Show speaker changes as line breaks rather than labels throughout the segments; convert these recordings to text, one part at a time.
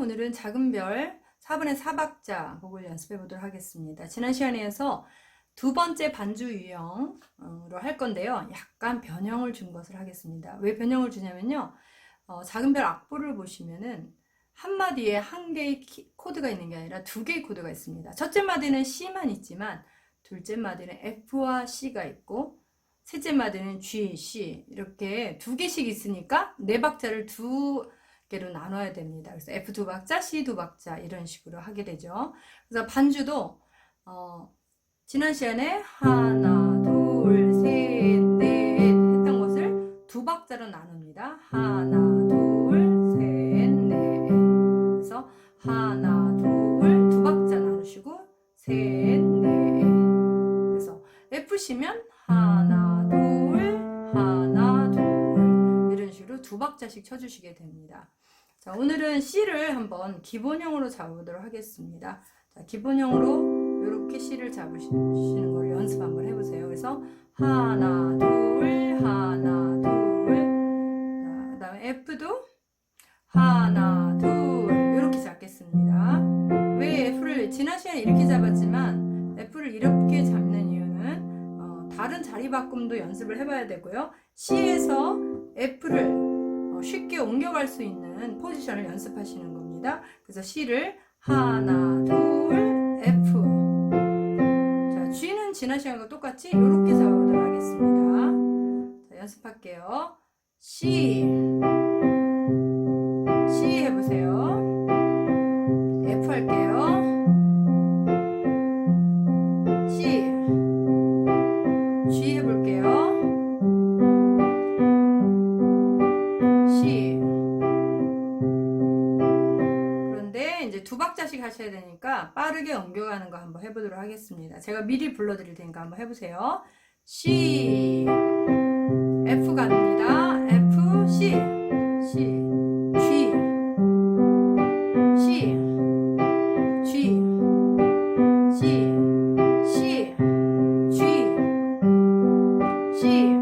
오늘은 작은 별 4분의 4박자 곡을 연습해 보도록 하겠습니다. 지난 시간에서 두 번째 반주 유형으로 할 건데요. 약간 변형을 준 것을 하겠습니다. 왜 변형을 주냐면요. 어, 작은 별 악보를 보시면은 한 마디에 한 개의 키- 코드가 있는 게 아니라 두 개의 코드가 있습니다. 첫째 마디는 C만 있지만 둘째 마디는 F와 C가 있고 셋째 마디는 G, C 이렇게 두 개씩 있으니까 네 박자를 두 개로 나눠야 됩니다. 그래서 F 두 박자, C 두 박자 이런 식으로 하게 되죠. 그래서 반주도 어, 지난 시간에 하나, 둘, 셋, 넷 했던 것을 두 박자로 나눕니다. 하나, 둘, 셋, 넷. 그래서 하나, 둘, 두 박자 나누시고 셋, 넷. 그래서 F시면 하나, 두 박자씩 쳐주시게 됩니다. 자, 오늘은 C를 한번 기본형으로 잡아보도록 하겠습니다. 자, 기본형으로 이렇게 C를 잡으시는 걸 연습 한번 해보세요. 그래서 하나, 둘, 하나, 둘. 자, 그 다음에 F도 하나, 둘 이렇게 잡겠습니다. 왜 F를 지난 시간에 이렇게 잡았지만 F를 이렇게 잡는 이유는 어, 다른 자리 바꿈도 연습을 해봐야 되고요. C에서 F를 옮겨갈 수 있는 포지션을 연습하시는 겁니다. 그래서 C를 하나, 둘, F. 자, G는 지난 시간과 똑같이 이렇게 잡아보도록 하겠습니다. 자, 연습할게요. C. C 해보세요. 두 박자씩 하셔야 되니까 빠르게 옮겨가는 거 한번 해보도록 하겠습니다. 제가 미리 불러드릴 테니까 한번 해보세요. C. F 갑니다. F, C. C. G. C. G. C. C. G. C.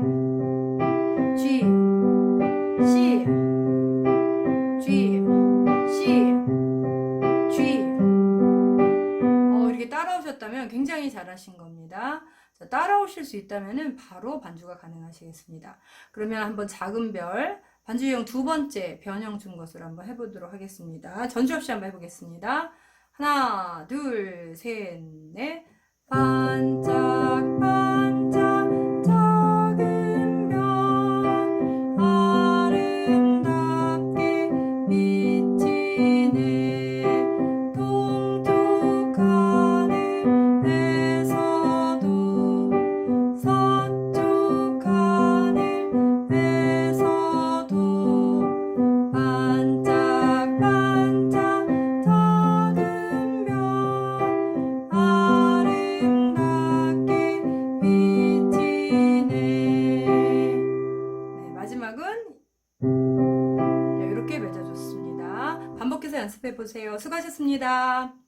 굉장히 잘하신 겁니다. 자, 따라오실 수 있다면 바로 반주가 가능하시겠습니다. 그러면 한번 작은 별, 반주형 두 번째 변형 준 것을 한번 해보도록 하겠습니다. 전주 없이 한번 해보겠습니다. 하나, 둘, 셋, 넷. 반짝, 네, 마지막은 네, 이렇게 맺어줬습니다. 반복해서 연습해 보세요. 수고하셨습니다.